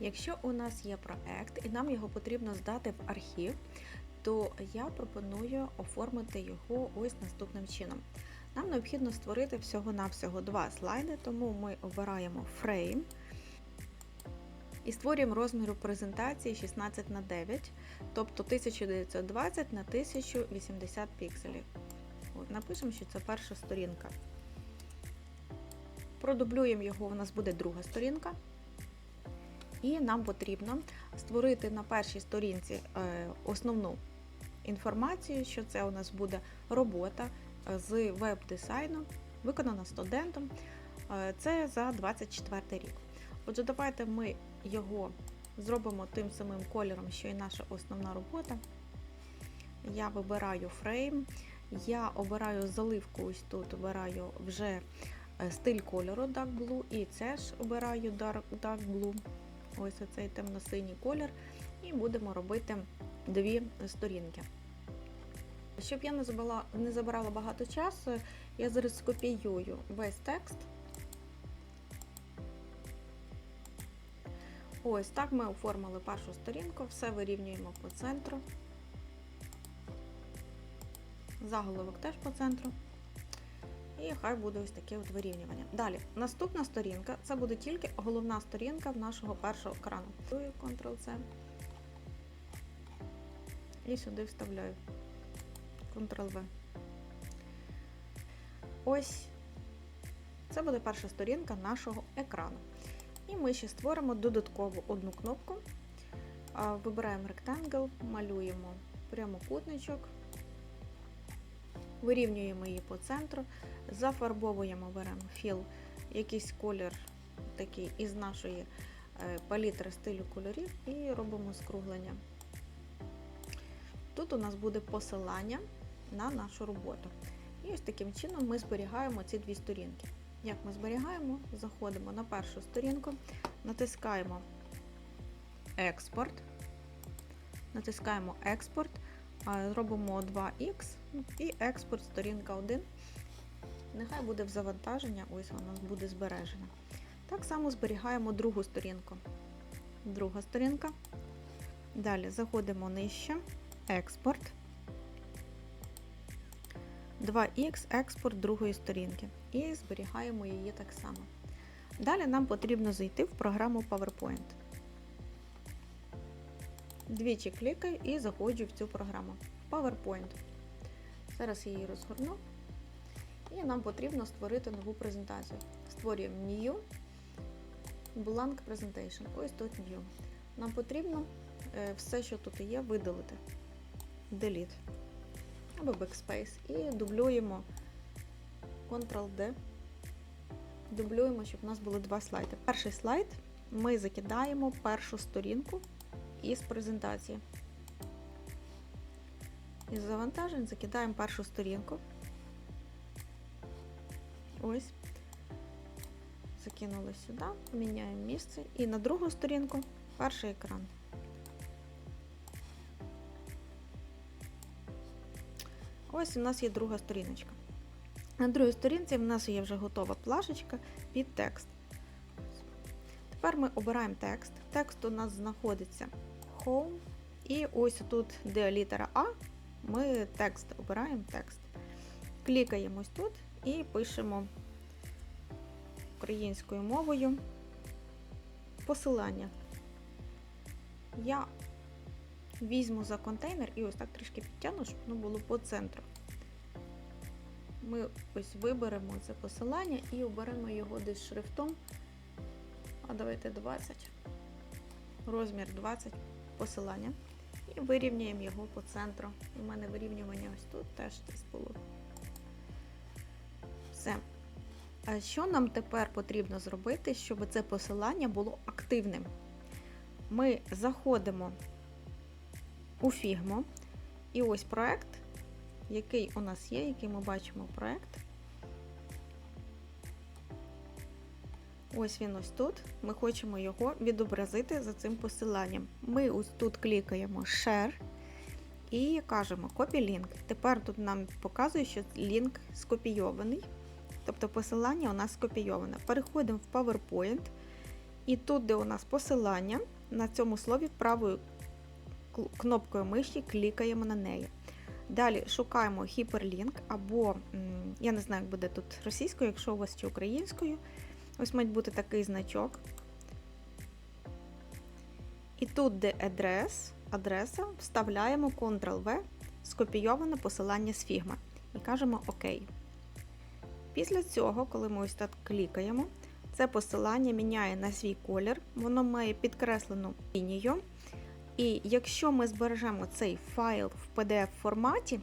Якщо у нас є проект і нам його потрібно здати в архів, то я пропоную оформити його ось наступним чином. Нам необхідно створити всього-навсього два слайди, тому ми обираємо Frame і створюємо розміру презентації 16 на 9, тобто 1920 на 1080 пікселів. От, напишемо, що це перша сторінка. Продублюємо його, у нас буде друга сторінка. І нам потрібно створити на першій сторінці е, основну інформацію, що це у нас буде робота е, з веб-дизайну, виконана студентом. Е, Це за 24 рік. Отже, давайте ми його зробимо тим самим кольором, що і наша основна робота. Я вибираю фрейм, я обираю заливку, ось тут обираю вже стиль кольору Dark Blue, і це ж обираю Dark Blue, ось оцей темно-синій колір, і будемо робити дві сторінки. Щоб я не забрала, не забирала багато часу, я зараз скопіюю весь текст. Ось так ми оформили першу сторінку, все вирівнюємо по центру. Заголовок теж по центру. І хай буде ось таке от вирівнювання. Далі, наступна сторінка це буде тільки головна сторінка в нашого першого екрану. Ctrl-C. І сюди вставляю Ctrl-V. Ось це буде перша сторінка нашого екрану. І ми ще створимо додаткову одну кнопку. Вибираємо Rectangle, малюємо прямокутничок, вирівнюємо її по центру, зафарбовуємо, беремо філ, якийсь колір такий із нашої е, палітри стилю кольорів і робимо скруглення. Тут у нас буде посилання на нашу роботу. І ось таким чином ми зберігаємо ці дві сторінки. Як ми зберігаємо, заходимо на першу сторінку, натискаємо Експорт, натискаємо Експорт, робимо 2х і експорт сторінка 1. Нехай буде в завантаження, ось вона буде збережена. Так само зберігаємо другу сторінку. Друга сторінка. Далі заходимо нижче, експорт. 2х експорт другої сторінки і зберігаємо її так само. Далі нам потрібно зайти в програму PowerPoint. Двічі клікаю і заходжу в цю програму PowerPoint. Зараз я її розгорну. І нам потрібно створити нову презентацію. Створюємо New Blank Presentation. Ось тут New. Нам потрібно е, все, що тут є, видалити. Delete або Backspace і дублюємо Ctrl-D. Дублюємо, щоб у нас було два слайди. Перший слайд ми закидаємо першу сторінку із презентації. Із завантажень закидаємо першу сторінку. Ось. Закинули сюди, міняємо місце. І на другу сторінку перший екран. Ось у нас є друга сторіночка. На другій сторінці в нас є вже готова плашечка під текст. Тепер ми обираємо текст. Текст у нас знаходиться Home. І ось тут, де літера А, ми текст обираємо текст. Клікаємо ось тут і пишемо українською мовою посилання. Я візьму за контейнер і ось так трішки підтягну, щоб воно було по центру. Ми ось виберемо це посилання і оберемо його десь шрифтом. А давайте 20, розмір 20 посилання. І вирівняємо його по центру. У мене вирівнювання ось тут теж десь було. Все. Що нам тепер потрібно зробити, щоб це посилання було активним? Ми заходимо у Figma. І ось проект, який у нас є, який ми бачимо проект. Ось він ось тут. Ми хочемо його відобразити за цим посиланням. Ми ось тут клікаємо Share і кажемо Copy Link. Тепер тут нам показує, що лінк скопійований. Тобто посилання у нас скопійоване. Переходимо в PowerPoint І тут, де у нас посилання, на цьому слові правою кнопкою миші клікаємо на неї. Далі шукаємо hyperlink або, я не знаю, як буде тут російською, якщо у вас чи українською. Ось має бути такий значок. І тут, де адрес, адреса, вставляємо Ctrl-V, скопійоване посилання з Figma і кажемо ОК. Після цього, коли ми ось так клікаємо, це посилання міняє на свій колір, воно має підкреслену лінію. І якщо ми збережемо цей файл в PDF форматі,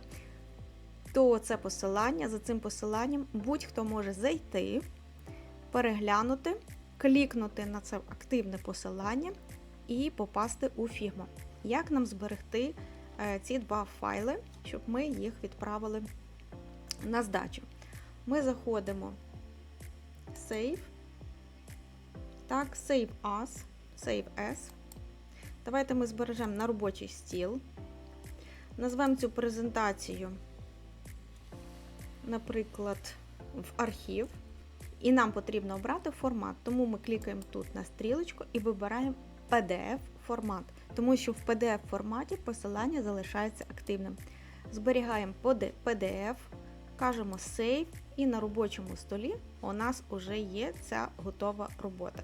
то це посилання за цим посиланням будь-хто може зайти, переглянути, клікнути на це активне посилання і попасти у Figma. Як нам зберегти е, ці два файли, щоб ми їх відправили на здачу? Ми заходимо в Save, так, Save As, Save As. Давайте ми збережемо на робочий стіл. Назвемо цю презентацію, наприклад, в архів. І нам потрібно обрати формат. Тому ми клікаємо тут на стрілочку і вибираємо PDF формат, тому що в PDF форматі посилання залишається активним. Зберігаємо PDF, кажемо Save, і на робочому столі у нас вже є ця готова робота.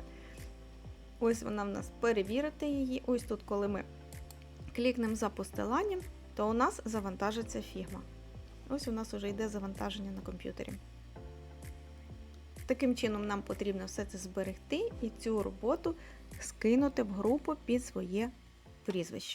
Ось вона в нас перевірити її. Ось тут, коли ми клікнемо за посиланням, то у нас завантажиться фігма. Ось у нас вже йде завантаження на комп'ютері. Таким чином, нам потрібно все це зберегти і цю роботу скинути в групу під своє прізвище.